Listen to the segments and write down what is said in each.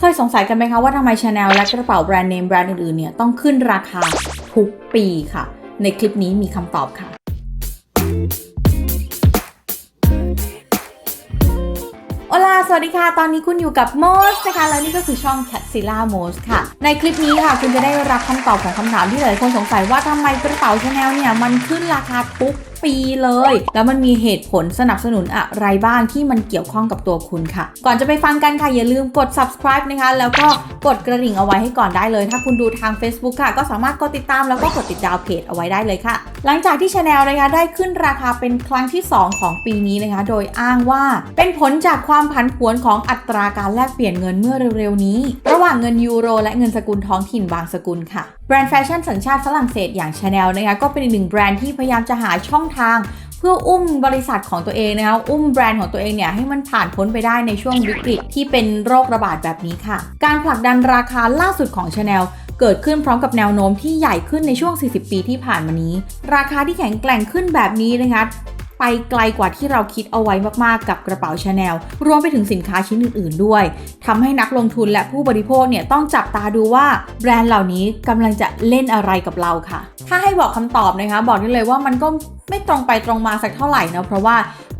เคยสงสัยกันไหมคะว่าทำไมชาแนลและกระเป๋าแบรนด์เนมแบรนด์อื่นๆเนี่ยต้องขึ้นราคาทุกปีค่ะ ในคลิปนี้มีคำตอบค่ะ โอลาสวัสดีค่ะ ตอนนี้คุณอยู่กับโมสนะคะ แล้วนี่ก็คือช่อง c a t z i l l a m o s ค่ะ ในคลิปนี้ค่ะ คุณจะได้รับคำตอบของคำถามที่หลายคนสงสัยว่าทำไมกระเป๋าชาแนลเนี่ยมันขึ้นราคาทุกปีเลย แล้วมันมีเหตุผลสนับสนุนอะไรบ้างที่มันเกี่ยวข้องกับตัวคุณค่ะ ก่อนจะไปฟังกันค่ะ อย่าลืมกด subscribe นะคะ แล้วก็กดกระดิ่งเอาไว้ให้ก่อนได้เลย ถ้าคุณดูทาง Facebook ค่ะ ก็สามารถกดติดตามแล้วก็กดติดดาวเพจเอาไว้ได้เลยค่ะ หลังจากที่ชาแนลนะคะได้ขึ้นราคาเป็นครั้งที่ 2 ของปีนี้นะคะ โดยอ้างว่าเป็นผลจากความผันผวนของอัตราการแลกเปลี่ยนเงินเมื่อเร็วๆนี้ ระหว่างเงินยูโร และเงินสกุลท้องถิ่นบางสกุลค่ะแบรนด์แฟชั่นสัญชาติฝรั่งเศสอย่างชาแนลนะคะก็เป็นอีกหนึ่งแบรนด์ที่พยายามจะหาช่องทาง เพื่ออุ้มบริษัทของตัวเองนะคะอุ้มแบรนด์ของตัวเองเนี่ยให้มันผ่านพ้นไปได้ในช่วงวิกฤตที่เป็นโรคระบาดแบบนี้ค่ะ การผลักดันราคาล่าสุดของชาแนลเกิดขึ้นพร้อมกับแนวโน้มที่ใหญ่ขึ้นในช่วง 40 ปีที่ผ่านมานี้ ราคาที่แข็งแกร่งขึ้นแบบนี้นะคะ ไปไกลกว่าที่เราคิดเอาไว้มากๆกับกระเป๋าชาแนลรวมไปถึงสินค้าชิ้นอื่นๆด้วยทำให้นักลงทุนและผู้บริโภคเนี่ยต้องจับตาดูว่าแบรนด์เหล่านี้กำลังจะเล่นอะไรกับเราค่ะ ถ้าให้บอกคำตอบนะคะ บอกได้เลยว่ามันก็ไม่ตรงไปตรงมาสักเท่าไหร่นะเพราะว่า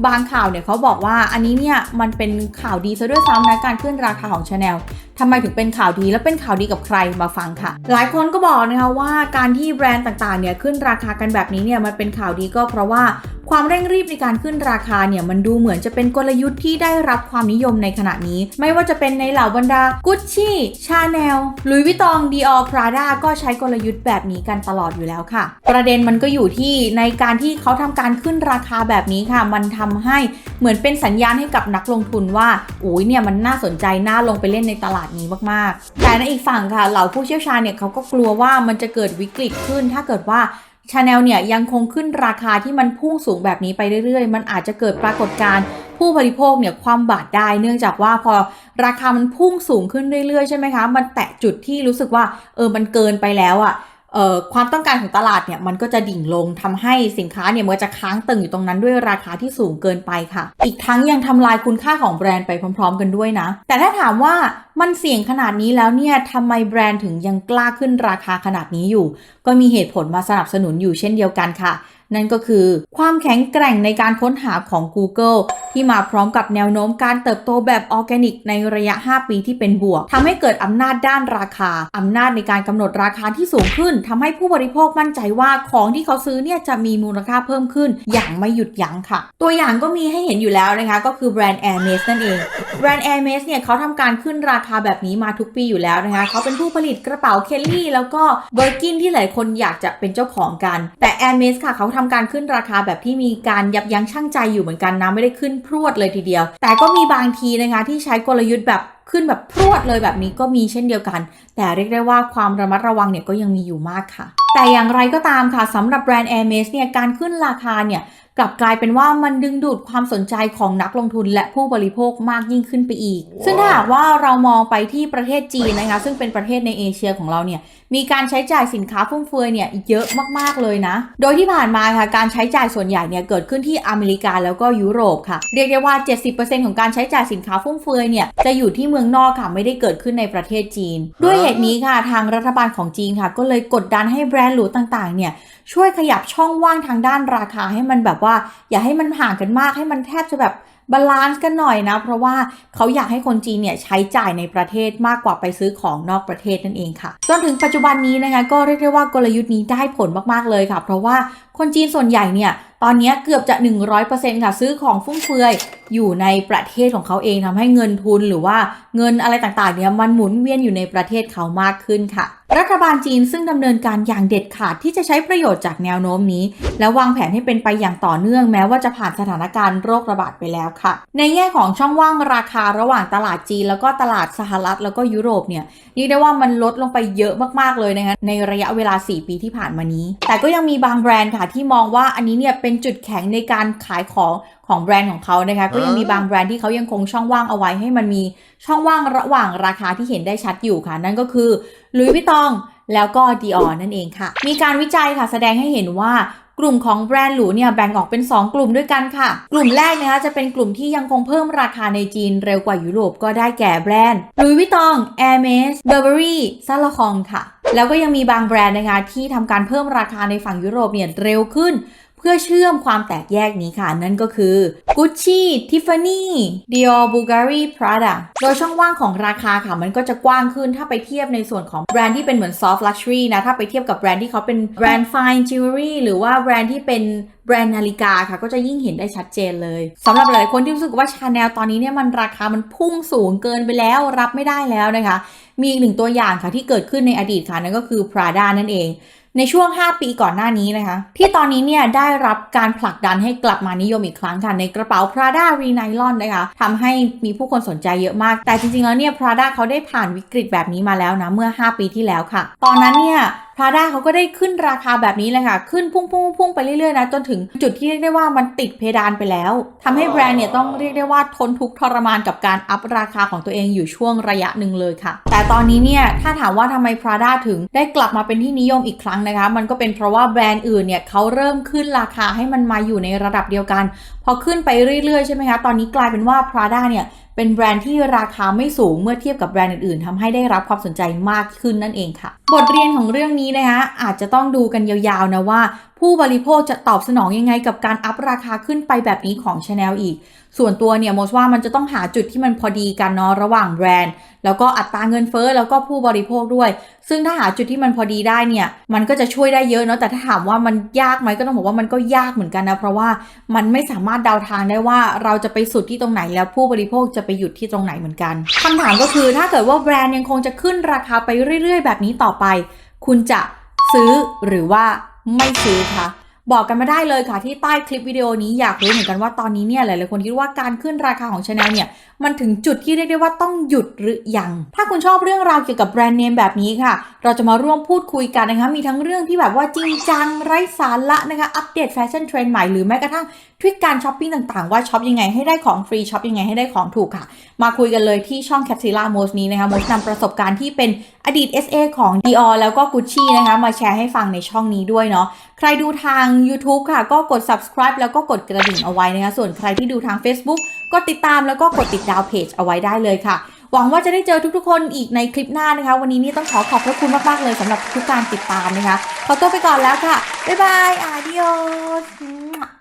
บางข่าวเนี่ยเขาบอกว่าอันนี้เนี่ยมันเป็นข่าวดีซะด้วยซ้ำนะการขึ้นราคาของชาแนลทำไมถึงเป็นข่าวดีและเป็นข่าวดีกับใครมาฟังค่ะ หลายคนก็บอกนะคะว่าการที่แบรนด์ต่างๆเนี่ยขึ้นราคากันแบบนี้เนี่ยมันเป็นข่าวดีก็เพราะว่า ความเร่งรีบในการขึ้นราคาเนี่ยมันดูเหมือนจะเป็นกลยุทธ์ที่ได้รับความนิยมในขณะนี้ ไม่ว่าจะเป็นในเหล่าบรรดากุชชี่ชาแนลลุยวิตองดีออพราด้าก็ใช้กลยุทธ์แบบนี้กันตลอดอยู่แล้วค่ะ ประเด็นมันก็อยู่ที่ในการที่เขาทำการขึ้นราคาแบบนี้ค่ะ มันทำให้เหมือนเป็นสัญญาณให้กับนักลงทุนว่าอุ้ยเนี่ยมันน่าสนใจน่าลงไปเล่นในตลาดนี้มากๆ แต่ในอีกฝั่งค่ะเหล่าผู้เชี่ยวชาญเนี่ยเขาก็กลัวว่ามันจะเกิดวิกฤตขึ้นถ้าเกิดว่า ชาแนลเนี่ยยังคงขึ้นราคาที่มันพุ่งสูงแบบนี้ไปเรื่อยๆ มันอาจจะเกิดปรากฏการณ์ผู้บริโภคเนี่ยความบาดได้เนื่องจากว่าพอราคามันพุ่งสูงขึ้นเรื่อยๆ ใช่ไหมคะ มันแตะจุดที่รู้สึกว่าเออมันเกินไปแล้วอะ่ะ ความต้องการของตลาดเนี่ยมันก็จะดิ่งลงทำให้สินค้าเนี่ยมันจะค้างตึงอยู่ตรงนั้นด้วยราคาที่สูงเกินไปค่ะ อีกทั้งยังทำลายคุณค่าของแบรนด์ไปพร้อม ๆ กันด้วยนะ แต่ถ้าถามว่ามันเสี่ยงขนาดนี้แล้วเนี่ยทำไมแบรนด์ถึงยังกล้าขึ้นราคาขนาดนี้อยู่ ก็มีเหตุผลมาสนับสนุนอยู่เช่นเดียวกันค่ะ นั่นก็คือความแข็งแกร่งในการค้นหาของ Google ที่มาพร้อมกับแนวโน้มการเติบโตแบบออร์แกนิกในระยะ 5 ปีที่เป็นบวกทำให้เกิดอำนาจด้านราคาอำนาจในการกำหนดราคาที่สูงขึ้นทำให้ผู้บริโภคมั่นใจว่าของที่เขาซื้อเนี่ยจะมีมูลค่าเพิ่มขึ้น อย่างไม่หยุดยั้งค่ะ ตัวอย่างก็มีให้เห็นอยู่แล้วนะคะก็คือแบรนด์ Hermes นั่นเองแบรนด์ Hermes เนี่ยเขาทำการขึ้นราคาแบบนี้มาทุกปีอยู่แล้วนะคะเขาเป็นผู้ผลิตกระเป๋าเคลลี่แล้วก็เบอร์กินที่หลายคนอยากจะเป็นเจ้าของกันแต่ Hermes ค่ะเขาทำการขึ้นราคาแบบที่มีการยับยั้งชั่งใจอยู่เหมือนกันนะไม่ได้ขึ้นพรวดเลยทีเดียว แต่ก็มีบางทีนะคะที่ใช้กลยุทธ์แบบ ขึ้นแบบพรวดเลยแบบนี้ก็มีเช่นเดียวกัน แต่เรียกได้ว่าความระมัดระวังเนี่ยก็ยังมีอยู่มากค่ะ แต่อย่างไรก็ตามค่ะสำหรับแบรนด์ Hermes เนี่ยการขึ้นราคาเนี่ยกลับกลายเป็นว่ามันดึงดูดความสนใจของนักลงทุนและผู้บริโภคมากยิ่งขึ้นไปอีกซึ่งถ้าหากว่าเรามองไปที่ประเทศจีนนะคะ ซึ่งเป็นประเทศในเอเชียของเราเนี่ย มีการใช้จ่ายสินค้าฟุ่มเฟือยเนี่ยเยอะมากๆเลยนะ โดยที่ผ่านมาค่ะการใช้จ่ายส่วนใหญ่เนี่ยเกิดขึ้นที่อเมริกาแล้วก็ยุโรปค่ะ เรียกได้ว่า 70%ของการใช้จ่ายสินค้าฟุ่มเฟือยเนี่ยจะอยู่ที่เมืองนอกค่ะไม่ได้เกิดขึ้นในประเทศจีน ด้วยเหตุนี้ค่ะทางรัฐบาลของจีนค่ะ ก็เลยกดดันให้แบรนด์หรูต่างๆ เนี่ยช่วยขยับช่องว่างทางด้านราคาให้มันแบบว่า อย่าให้มันห่างกันมากให้มันแทบจะแบบบาลานซ์กันหน่อยนะ เพราะว่าเขาอยากให้คนจีนเนี่ยใช้จ่ายในประเทศมากกว่าไปซื้อของนอกประเทศนั่นเองค่ะ จนถึงปัจจุบันนี้นะคะก็เรียกได้ว่ากลยุทธ์นี้ได้ผลมากๆเลยค่ะ เพราะว่าคนจีนส่วนใหญ่เนี่ยตอนนี้เกือบจะ 100%ค่ะซื้อของฟุ่มเฟือยอยู่ในประเทศของเขาเองทำให้เงินทุนหรือว่าเงินอะไรต่างๆเนี่ยมันหมุนเวียนอยู่ในประเทศเขามากขึ้นค่ะ รัฐบาลจีนซึ่งดำเนินการอย่างเด็ดขาดที่จะใช้ประโยชน์จากแนวโน้มนี้ และวางแผนให้เป็นไปอย่างต่อเนื่องแม้ว่าจะผ่านสถานการณ์โรคระบาดไปแล้วค่ะ ในแง่ของช่องว่างราคาระหว่างตลาดจีน แล้วก็ตลาดสหรัฐแล้วก็ยุโรปเนี่ยเรียกได้ว่ามันลดลงไปเยอะมากๆเลยนะคะในระยะเวลา 4 ปีที่ผ่านมานี้ แต่ก็ยังมีบางแบรนด์ค่ะที่มองว่าอันนี้เนี่ยเป็นจุดแข็งในการขายของของแบรนด์ของเขานะคะก็ยังมีบางแบรนด์ที่เขายังคงช่องว่างเอาไว้ให้มันมีช่องว่างระหว่างราคาที่เห็นได้ชัดอยู่ค่ะ นั่นก็คือลุยวิตองแล้วก็ดีออนั่นเองค่ะ มีการวิจัยค่ะแสดงให้เห็นว่ากลุ่มของแบรนด์หรูเนี่ยแบ่งออกเป็น 2 กลุ่มด้วยกันค่ะ กลุ่มแรกนะคะจะเป็นกลุ่มที่ยังคงเพิ่มราคาในจีนเร็วกว่ายุโรปก็ได้แก่แบรนด์ Louis Vuitton, Hermes, Burberry, s a l o c o n ค่ะ แล้วก็ยังมีบางแบรนด์นะคะที่ทำการเพิ่มราคาในฝั่งยุโรปเนี่ยเร็วขึ้น เพื่อเชื่อมความแตกแยกนี้ค่ะ นั่นก็คือ Gucci, Tiffany, Dior, Bulgari, Prada โดยช่องว่างของราคาค่ะ มันก็จะกว้างขึ้นถ้าไปเทียบในส่วนของแบรนด์ที่เป็นเหมือน soft luxury นะ ถ้าไปเทียบกับแบรนด์ที่เขาเป็นแบรนด์ fine jewelry หรือว่าแบรนด์ที่เป็นแบรนด์นาฬิกาค่ะก็จะยิ่งเห็นได้ชัดเจนเลยสำหรับหลายคนที่รู้สึกว่าชาแนลตอนนี้เนี่ยมันราคามันพุ่งสูงเกินไปแล้วรับไม่ได้แล้วนะคะ มีอีกหนึ่งตัวอย่างค่ะที่เกิดขึ้นในอดีตค่ะนั่นก็คือ Prada นั่นเอง ในช่วง 5 ปีก่อนหน้านี้นะคะ ที่ตอนนี้เนี่ยได้รับการผลักดันให้กลับมานิยมอีกครั้งค่ะ ในกระเป๋า Prada r e n y l o n นะคะทำให้มีผู้คนสนใจเยอะมาก แต่จริงๆแล้วเนี่ย Prada เขาได้ผ่านวิกฤตแบบนี้มาแล้วนะ เมื่อ 5 ปีที่แล้วค่ะ ตอนนั้นเนี่ย Prada เขาก็ได้ขึ้นราคาแบบนี้เลยค่ะ ขึ้นพุ่งพุ่งพุ่งไปเรื่อยๆนะจนถึงจุดที่เรียกได้ว่ามันติดเพดานไปแล้วทำให้แบรนด์เนี่ยต้องเรียกได้ว่าทนทุกข์ทรมานกับการอัพราคาของตัวเองอยู่ช่วงระยะหนึ่งเลยค่ะ แต่ตอนนี้เนี่ยถ้าถามว่าทำไม Prada ถึงได้กลับมาเป็นที่นิยมอีกครั้งนะคะ มันก็เป็นเพราะว่าแบรนด์อื่นเนี่ยเขาเริ่มขึ้นราคาให้มันมาอยู่ในระดับเดียวกัน พอขึ้นไปเรื่อยๆใช่ไหมคะตอนนี้กลายเป็นว่า Prada เนี่ยเป็นแบรนด์ที่ราคาไม่สูงเมื่อเทียบกับแบรนด์อื่นๆทำให้ได้รับความสนใจมากขึ้นนั่นเองค่ะบทเรียนของเรื่องนี้นะคะอาจจะต้องดูกันยาวๆนะว่า ผู้บริโภคจะตอบสนองยังไงกับการอัพราคาขึ้นไปแบบนี้ของ Chanel อีก ส่วนตัวเนี่ยโมสว่ามันจะต้องหาจุดที่มันพอดีกันเนาะระหว่างแบรนด์ แล้วก็อัตราเงินเฟ้อแล้วก็ผู้บริโภคด้วย ซึ่งถ้าหาจุดที่มันพอดีได้เนี่ยมันก็จะช่วยได้เยอะเนาะแต่ถ้าถามว่ามันยากไหมก็ต้องบอกว่ามันก็ยากเหมือนกันนะเพราะว่ามันไม่สามารถเดาทางได้ว่าเราจะไปสุดที่ตรงไหนแล้วผู้บริโภคจะไปหยุดที่ตรงไหนเหมือนกันคำถามก็คือถ้าเกิดว่าแบรนด์ยังคงจะขึ้นราคาไปเรื่อย ๆ แบบนี้ต่อไป คุณจะซื้อหรือว่าไม่ซื้อคะ บอกกันมาได้เลยค่ะที่ใต้คลิปวิดีโอนี้อยากรู้เหมือนกันว่าตอนนี้เนี่ยหลายๆคนคิดว่าการขึ้นราคาของ Chanel เนี่ยมันถึงจุดที่เรียกได้ว่าต้องหยุดหรือยัง ถ้าคุณชอบเรื่องราวเกี่ยวกับแบรนด์เนมแบบนี้ค่ะ เราจะมาร่วมพูดคุยกันนะคะ มีทั้งเรื่องที่แบบว่าจริงจังไร้สาระนะคะ อัปเดตแฟชั่นเทรนด์ใหม่หรือแม้กระทั่งทริคการช้อปปิ้งต่างๆ ว่าช็อปยังไงให้ได้ของฟรีช็อปยังไงให้ได้ของถูกค่ะ มาคุยกันเลยที่ช่อง Capsula m o s นี้นะคะม s นำประสบการณ์ที่เป็นอดีต SA ของ Dior แล้วก็ Gucci นะคะมาแชร์ให้ฟังในช่องนี้ด้วยเนาะ ใครดูทาง YouTube ค่ะ ก็กด subscribe แล้วก็กดกระดิ่งเอาไว้นะคะ ส่วนใครที่ดูทาง Facebook ก็ติดตามแล้วก็กดติดดาวเพจเอาไว้ได้เลยค่ะ หวังว่าจะได้เจอทุกๆ คนอีกในคลิปหน้านะคะ วันนี้นี่ต้องขอขอบพระคุณมากๆเลยสำหรับทุกการติดตามนะคะ ขอตัวไปก่อนแล้วค่ะ บ๊ายบายอาดิโอส